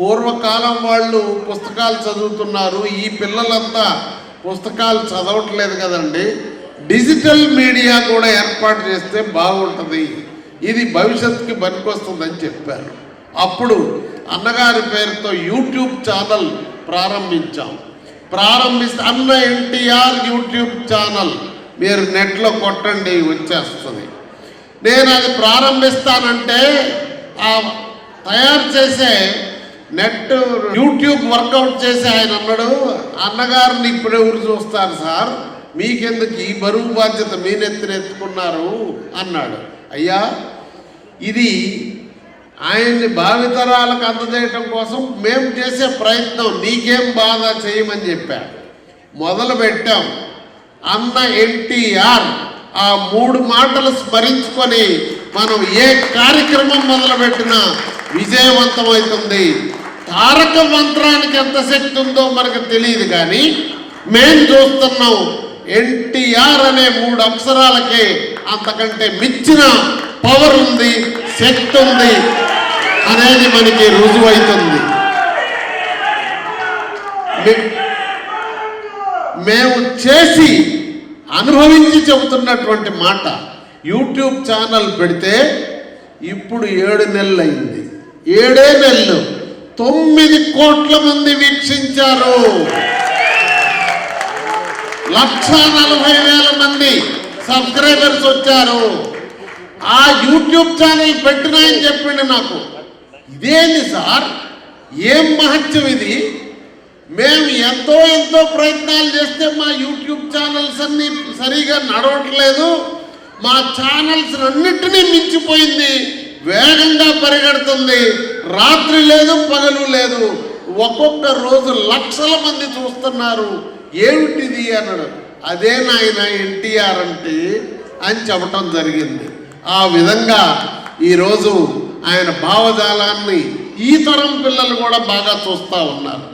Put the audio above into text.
పూర్వకాలం వాళ్ళు పుస్తకాలు చదువుతున్నారు. ఈ పిల్లలంతా పుస్తకాలు చదవట్లేదు కదండి. డిజిటల్ మీడియా కూడా ఏర్పాటు చేస్తే బాగుంటుంది. ఇది భవిష్యత్తుకి పనికొస్తుందని చెప్పారు. అప్పుడు అన్నగారి పేరుతో యూట్యూబ్ ఛానల్ ప్రారంభించాం. ప్రారంభిస్తే అన్న ఎన్టీఆర్ యూట్యూబ్ ఛానల్ మీరు నెట్లో కొట్టండి వచ్చేస్తుంది. నేను అది ప్రారంభిస్తానంటే ఆ తయారు చేసే నెట్ యూట్యూబ్ వర్కౌట్ చేసి ఆయన అన్నాడు అన్నగారిని ఇప్పుడు ఎవరు చూస్తారు సార్ మీకెందుకు ఈ బరువు బాధ్యత మీ నెత్తిన ఎత్తుకున్నారు? అన్నాడు. అయ్యా ఇది ఆయన్ని భావితరాలకు అందజేయటం కోసం మేము చేసే ప్రయత్నం నీకేం బాధ చేయమని చెప్పాడు మొదలు పెట్టాం. అన్న ఎన్టీఆర్ ఆ మూడు మాటలు స్మరించుకొని మనం ఏ కార్యక్రమం మొదలుపెట్టినా విజయవంతమవుతుంది. తారక మంత్రానికి ఎంత శక్తి ఉందో మనకు తెలియదు కానీ మేం చూస్తున్నాం ఎన్టీఆర్ అనే మూడు అక్షరాలకే అంతకంటే మించిన పవర్ ఉంది శక్తి ఉంది అనేది మనకి రుజువైతుంది. మేము చేసి అనుభవించి చెబుతున్నటువంటి మాట. యూట్యూబ్ ఛానల్ పెడితే ఇప్పుడు ఏడు నెలలు అయింది ఏడే నెలలు తొమ్మిది కోట్ల మంది వీక్షించారు. లక్ష నలభై వేల మంది సబ్స్క్రైబర్స్ వచ్చారు. ఆ యూట్యూబ్ ఛానల్ పెట్టినాయని చెప్పిండు నాకు. ఇదేంది సార్? ఏం మహత్యం ఇది? మేము ఎంతో ఎంతో ప్రయత్నాలు చేస్తే మా యూట్యూబ్ ఛానల్స్ అన్ని సరిగా నడవట్లేదు. మా ఛానల్స్ అన్నిటినీ మించిపోయింది. వేగంగా పరిగెడుతుంది. రాత్రి లేదు పగలు లేదు. ఒక్కొక్క రోజు లక్షల మంది చూస్తున్నారు. ఏమిటిది అన్నాడు. అదే నాయన ఎన్టీఆర్ అంటే అని చెప్పటం జరిగింది. ఆ విధంగా ఈరోజు ఆయన భావజాలాన్ని ఈ తరం పిల్లలు కూడా బాగా చూస్తూ ఉన్నారు.